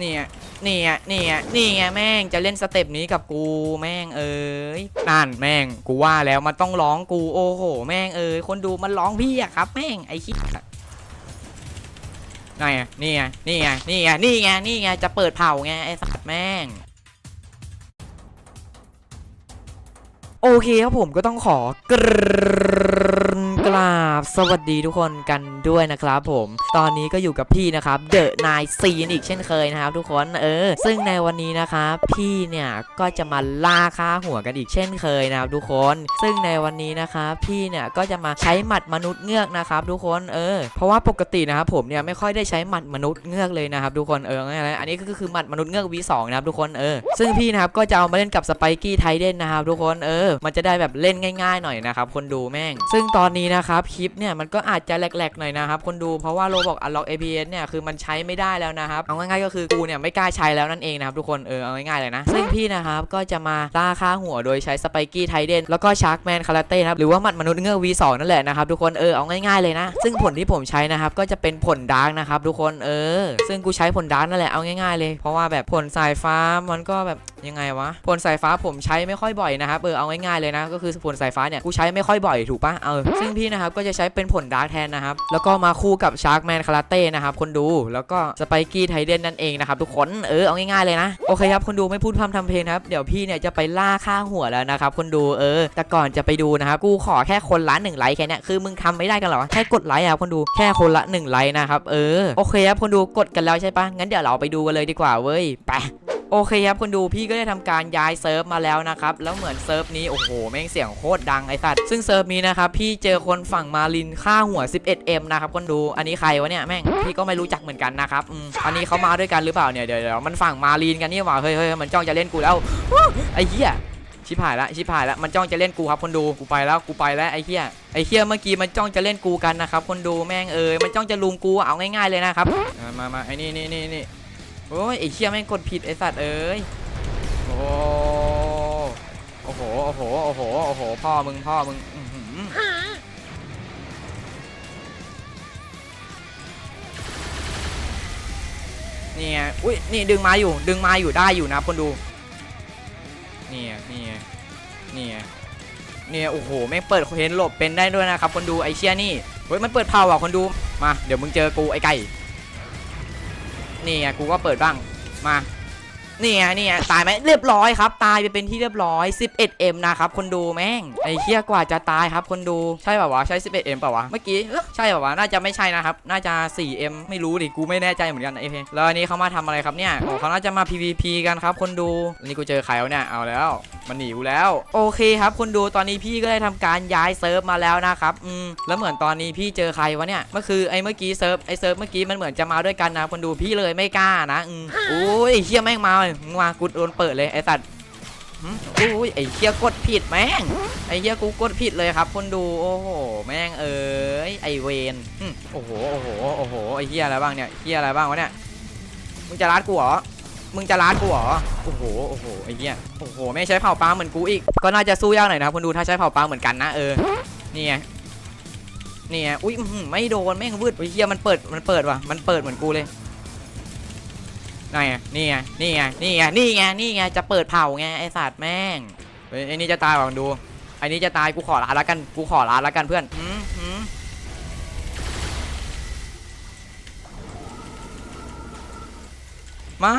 นี่ไงนี่ไงนี่ไงนี่ไงแม่งจะเล่นสเต็ปนี้กับกูแม่งเอ้ยนั่นแม่งกูว่าแล้วมันต้องร้องกูโอ้โห แม่งเอ้ยคนดูมันร้องพี่อะครับ แม่งไอ้ขี้นี่ไงนี่ไงนี่ไงนี่ไงนี่ไงนี่ไงจะเปิดเผาไงไอ้สัตว์แม่งโอเคครับผมก็ต้องขอกร กราบสวัสดีทุกคนกันด้วยนะครับผม ตอนนี้ก็อยู่กับพี่นะครับเดอะนายซีนอีกเช่นเคยนะครับ ทุกคนเออ ซึ่งในวันนี้นะครับพี่เนี่ยก็จะมาล่าค่าหัวกันอีกเช่นเคยนะครับทุกคน ซึ่งในวันนี้นะครับพี่เนี่ยก็จะมาใช้หมัดมนุษย์เงือกนะครับ ทุกคนเออ เพราะว่าปกตินะครับผมเนี่ยไม่ค่อยได้ใช้หมัดมนุษย์เงือกเลยนะครับ ทุกคนเอองั้นๆอันนี้ก็คือหมัดมนุษย์เงือก V2 นะครับทุกคนเออซึ่งพี่นะครับก็จะเอามาเล่นกับสไปกี้ไทเดนนะครับทุกคนเออมันจะได้แบบเล่นง่าย ๆ หน่อยนะครับคนดูแม่ง ซึ่งตอนนี้นะครับคลิปเนี่ยมันก็อาจจะแหลกๆหน่อยนะครับคนดูเพราะว่าโรบอกอัลล็อก APS เนี่ยคือมันใช้ไม่ได้แล้วนะครับเอาง่ายๆก็คือกูเนี่ยไม่กล้าใช้แล้วนั่นเองนะครับทุกคนเออเอาง่ายๆเลยนะซึ่งพี่นะครับก็จะมาล่าค่าหัวโดยใช้สไปกี้ไทเดนแล้วก็ชาร์กแมนคาราเต้ครับหรือว่าหมัดมนุษย์เงือก V2 นั่นแหละนะครับทุกคนเออเอาง่ายๆเลยนะ ซึ่งผลที่ผมใช้นะครับก็จะเป็นผลดาร์กนะครับทุกคนเออ ซึ่งกูใช้ผลดาร์กนั่นแหละเอาง่ายๆเลย เพราะว่าแบบผลสายฟ้ามันก็แบบยังไงวะผลสายฟ้าผมใช้ไม่ค่อยบ่อยนะครับเออเอาง่ายๆเลยนะก็คือผลสายฟ้าเนี่ยกูใช้ไม่ค่อยบ่อยถูกปะเออซึ่งพี่นะครับก็จะใช้เป็นผลดาร์กแทนนะครับ แล้วก็มาคู่กับชาร์กแมนคาราเต้นะครับคนดู แล้วก็สไปกี้ไทเดนนั่นเองนะครับทุกคน เออเอาง่ายๆเลยนะ โอเคครับคนดูไม่พูดพร่ำทำเพลงครับ เดี๋ยวพี่เนี่ยจะไปล่าค่าหัวแล้วนะครับคนดู เออ แต่ก่อนจะไปดูนะครับ กูขอแค่คนละหนึ่งไลค์แค่นี้คือมึงทำไม่ได้กันหรอ แค่กดไลค์อะคนดู แค่คนละหนึ่งไลค์นะครับ เออ โอเคครับคนดูกดกันแล้วใช่ปะงั้นเดี๋ยวเราไปดูกันเลยดีกว่าเว้ย ไป โอเคครับคนดูพี่ก็ได้ทำการย้ายเซิร์ฟมาแล้วนะครับ แล้วเหมือนเซิร์ฟนี้โอ้โหแม่งเสียงโคตรดังไอ้สัตว์ซึ่งเซิร์ฟนี้นะครับพี่เจอคนฝั่งมาลินค่าหัว 11M นะครับคนดูอันนี้ใครวะเนี่ยแม่งพี่ก็ไม่รู้จักเหมือนกันนะครับอืมอันนี้เขามาด้วยกันหรือเปล่าเนี่ยเดี๋ยวเดี๋ยวมันฝั่งมาลินกันนี่หว่าเฮ้ยเฮ้ยมันจ้องจะเล่นกูแล้วว้าไอ้เหี้ยชิบหายละชิบหายละมันจ้องจะเล่นกูครับคนดูกูไปแล้วกูไปแล้วไอ้เหี้ยไอ้เหี้ยเมื่อกี้มันจ้องจะเล่นกูกันนะครับคนดูแม่งเอ้ยมันจ้องจะลุมกูเอาง่ายๆเลยนะครับมามามาไอ้นี่นี่นี่นี่ โอ้ยไอ้เหี้ยแม่งกดผิดไอ้สัตว์เอ้ยโอ้โอ้โหโอ้โหโอ้โหโอ้โหพ่อมึงพ่อมึงนี่ไงอุ้ยนี่ดึงมาอยู่ ดึงมาอยู่ได้อยู่นะคนดูนี่ไงนี่ไงนี่นี่โอ้โหแม่งเปิดเห็นหลบเป็นได้ด้วยนะครับคนดูไอเชียนี่เฮ้ยมันเปิดเผาอะคนดูมาเดี๋ยวมึงเจอกูไอไก่ นี่ไงกูก็เปิดบ้างมา นี่ไงนี่ไงตายไหมเรียบร้อยครับ ตายไปเป็นที่เรียบร้อย 11M นะครับคนดูแม่งไอ้เคี้ยกว่าจะตายครับคนดูใช่ป่าวะใช่ 11M ป่าวะเมื่อกี้ใช่ป่าวะน่าจะไม่ใช่นะครับน่าจะ 4M ไม่รู้ดิกูไม่แน่ใจเหมือนกันไอ้เพแล้วอันนี้เขามาทำอะไรครับเนี่ยเขาน่าจะมา PVP กันครับคนดูอันนี้กูเจอใครแล้วเนี่ยเอาแล้วมันหนีกูแล้ว โอเคครับคนดูตอนนี้พี่ก็ได้ทำการย้ายเซิร์ฟมาแล้วนะครับอืมแล้วเหมือนตอนนี้พี่เจอใครวะเนี่ยเมื่อคือไอ้เมื่อกี้เซิร์ฟไอ้เซิร์ฟเมื่อกี้มันเหมือนจะมาด้วยกันนะคนดูพี่เลยไม่กล้านะอืมโอ้ยเฮี้ยแม่งมายมึงมากูโดนเปิดเลยไอสัตว์หึโอ้ยไอเฮี้ยกดผิดแม่งไอเฮี้ยกูกดผิดเลยครับคนดูโอ้โหแม่งเอ้ยไอเวนโอ้โหโอ้โหโอ้โหไอเฮี้ยอะไรบ้างเนี่ยเฮี้ยอะไรบ้างวะเนี่ยมึงจะรัดกูเหรอมึงจะร้านกูเหรอโอ้โหโอ้โหไอเหี้ยโอ้โหไม่ใช้เผาปลาเหมือนกูอีกก็น่าจะสู้ยากหน่อยนะครับคุณดูถ้าใช้เผาปลาเหมือนกันนะเออนี่ไงนี่ไงอุ้ยไม่โดนไม่งวืดไอเหี้ยมันเปิดมันเปิดว่ะมันเปิดเหมือนกูเลย ไงนี่ไงนี่ไงนี่ไงนี่ไงนี่ไงจะเปิดเผาไงไอ้สัตว์แม่งไอ้นี่จะตายว่ะดูไอ้นี่จะตายกูขอลาละกันกูขอลาละกันเพื่อนอื ไม่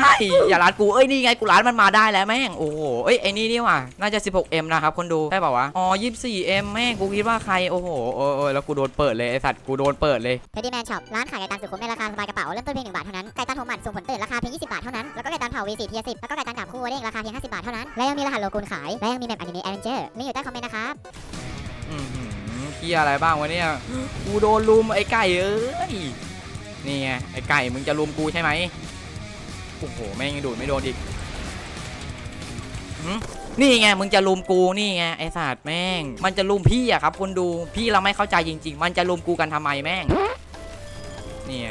อย่าร้านกู เอ้ยนี่ไงกูร้านมันมาได้แล้วแม่ง โอ้โห เอ้ยไอ้นี่นี่ว่ะ น่าจะ 16M นะครับคนดูใช่เปล่าวะ อ๋อ 24M แม่งกูคิดว่าใคร โอ้โหโอ้ยโอ้ยแล้วกูโดนเปิดเลยไอสัตว์กูโดนเปิดเลยเทดดี้แมนช็อปร้านขายไก่ตันสุขุมในราคาสบายกระเป๋า เริ่มต้นเพียงหนึ่งบาทเท่านั้น ไก่ตันหัวหมันสูงผลตื่นราคาเพียง20 บาทเท่านั้น แล้วก็ไก่ตันเผา V4 เทีย10แล้วก็ไก่ตันกาบคู่เด้งราคาเพียง50 บาทเท่านั้น และยังมีรหัสโลกุนขาย และยังมีแมปอนิเมะแอดเวนเจอร์ลิงก์อยู่ใต้คอมเมนต์นะครับอืมเฮียอะไรบ้างวะเนี่ย กูโดนลุมไอ้ไก่เอ้ย นี่ไงไอ้ไก่มึงจะลุมกูใช่ไหม โอ้โหแม่งยังดูดไม่โดนอีกนี่ไงมึงจะลุมกูนี่ไงไอ้สัตร์แม่ง มันจะลุมพี่อะครับคนดูพี่เราไม่เข้าใจจริง ๆ มันจะลุมกูกันทำไมแม่งนี่ไง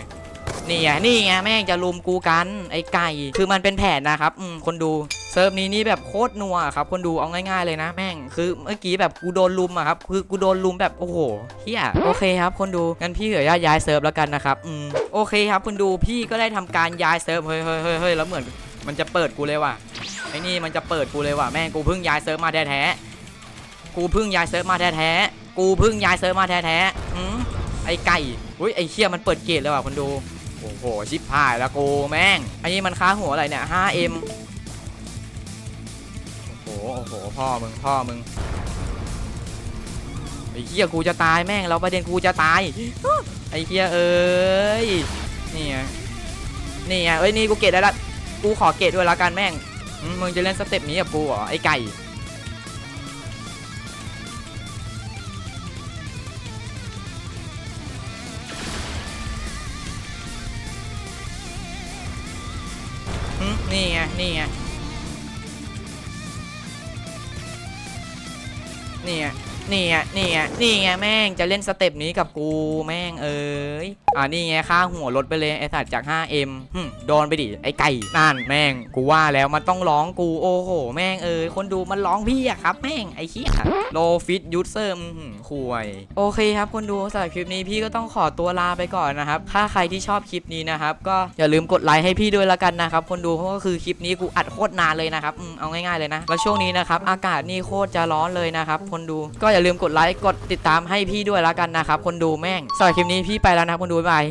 นี่ไงนี่ไงแม่งจะลุมกูกันไอ้ไก่ คือมันเป็นแผนนะครับอืมคนดูเซิร์ฟนี้นี่แบบโคตรนัวครับ คนดูเอาง่ายๆเลยนะ แม่งคือเมื่อกี้แบบกูโดนลุมอะครับคือกูโดนลุมแบบโอ้โหเฮียโอเคครับ คนดูงั้นพี่ขออนุญาตย้ายเซิร์ฟแล้วกันนะครับอืมโอเคครับคนดูพี่ก็ได้ทำการย้ายเซิร์ฟเฮ้ยเฮ้ยเฮ้ยเฮ้ยแล้วเหมือนมันจะเปิดกูเลยว่ะไอ้นี่มันจะเปิดกูเลยว่ะแม่งกูเพิ่งย้ายเซิร์ฟมาแท้ๆกูเพิ่งย้ายเซิร์ฟมาแท้ๆกูเพิ่งย้ายเซิร์ฟมาแท้ๆอืมไอ้ไก่อุ้ยไอ้เชี่ยมันเปิดเกตเลยว่ะคนดู โอ้โห ชิบหายแล้วกูแม่ง อันนี้มันค่าหัวอะไรเนี่ย 5M โอ้โห โอ้โห พ่อมึง พ่อมึง ไอ้เหี้ยกูจะตายแม่งแล้วประเด็นกูจะตาย ไอ้เหี้ยเอ้ย นี่ไง นี่ไงเอ้ย นี่กูเกตได้ละ กูขอเกตด้วยละกันแม่งมมึงจะเล่นสเต็ปนี้กับกูเหรอ ไอ้ไก่ นี่ไง นี่ไง นี่ไงนี่ไงนี่ไงแม่งจะเล่นสเต็ปนี้กับกูแม่งเอ้ยอ่านี่ไงค่าหัวลดไปเลยไอสัตว์จาก 5M หึโดนไปดิไอไก่นั่นแม่งกูว่าแล้วมันต้องร้องกูโอ้โหแม่งเอ้ยคนดูมันร้องพี่อะครับ แม่งไอเหี้ยโลฟิตยูเซอร์คุยโอเคครับคนดูสำหรับคลิปนี้พี่ก็ต้องขอตัวลาไปก่อนนะครับถ้าใครที่ชอบคลิปนี้นะครับก็อย่าลืมกดไลค์ให้พี่ด้วยละกันนะครับคนดูเพราะก็คือคลิปนี้กูอัดโคตรนานเลยนะครับเอาง่ายๆเลยนะแล้วช่วงนี้นะครับอากาศนี่โคตรจะร้อนเลยนะครับคนดูก็อย่าลืมกดไลค์กดติดตามให้พี่ด้วยละกันนะครับคนดูแม่งสำหรับคลิปนี้พี่ไปแล้วนะคนดูบ๊าย